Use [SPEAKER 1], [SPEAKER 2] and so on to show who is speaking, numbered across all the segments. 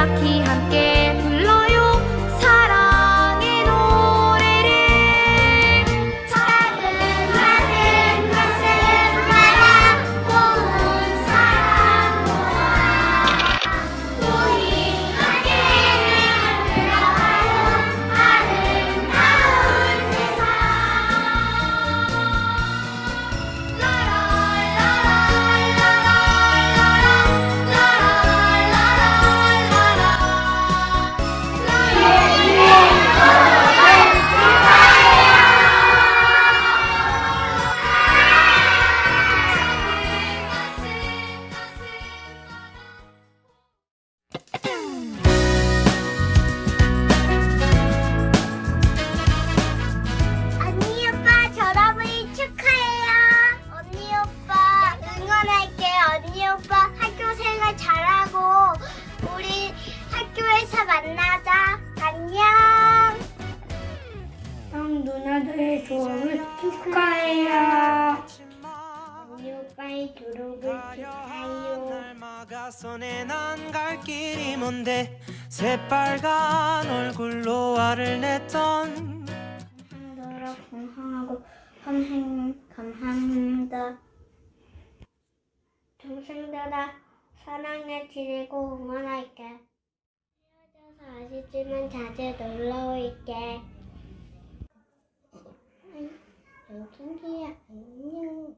[SPEAKER 1] 바퀴 함께 만나자. 안녕. 형 누나들의 졸업을 축하해요. 언니 오빠의 졸업을 축하해요.
[SPEAKER 2] 날마가 손에 난갈 길이 뭔데 새빨간 얼굴로 화를 냈던
[SPEAKER 1] 감사합니다. 건강하고 선생님 감사합니다. 동생들아 사랑해 지내고 응원할게. 아쉽지만 자주 놀러 올게. 여긴이야 안녕.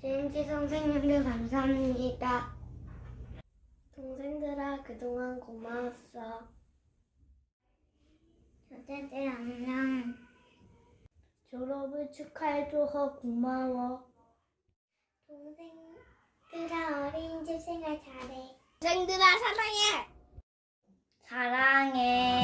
[SPEAKER 1] 제인지 선생님들 감사합니다. 동생들아 그동안 고마웠어. 여자들 안녕. 졸업을 축하해줘서 고마워. 동생들아 어린이집 생활 잘해. 동생들아 사랑해. 사랑해.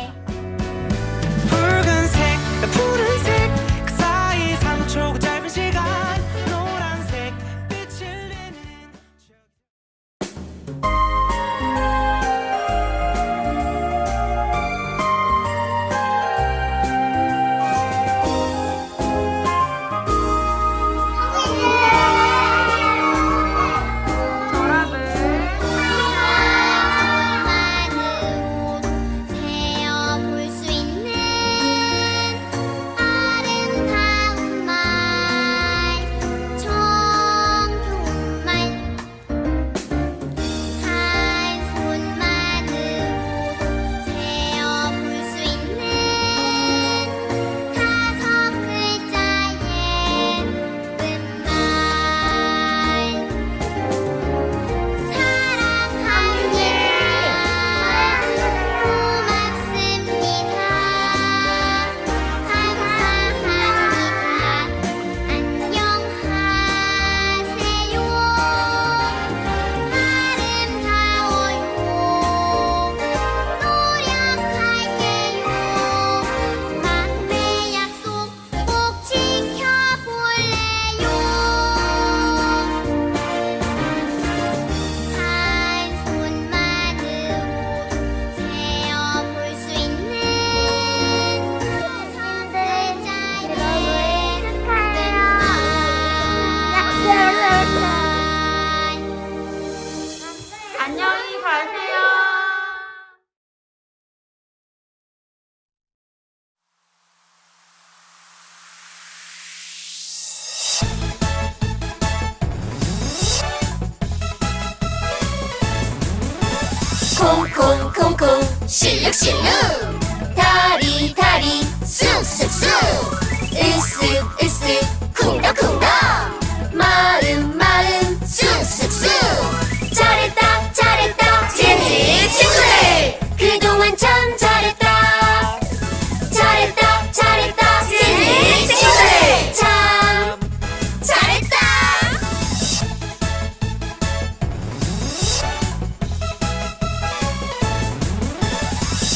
[SPEAKER 1] 안녕히 가세요. 콩콩콩콩 실룩실룩. 다리 다리 쑥쑥쑥. 으쓱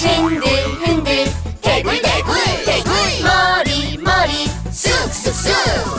[SPEAKER 1] 흔들
[SPEAKER 3] 흔들. 대굴 대굴 대굴. 머리 머리. 쑥쑥쑥.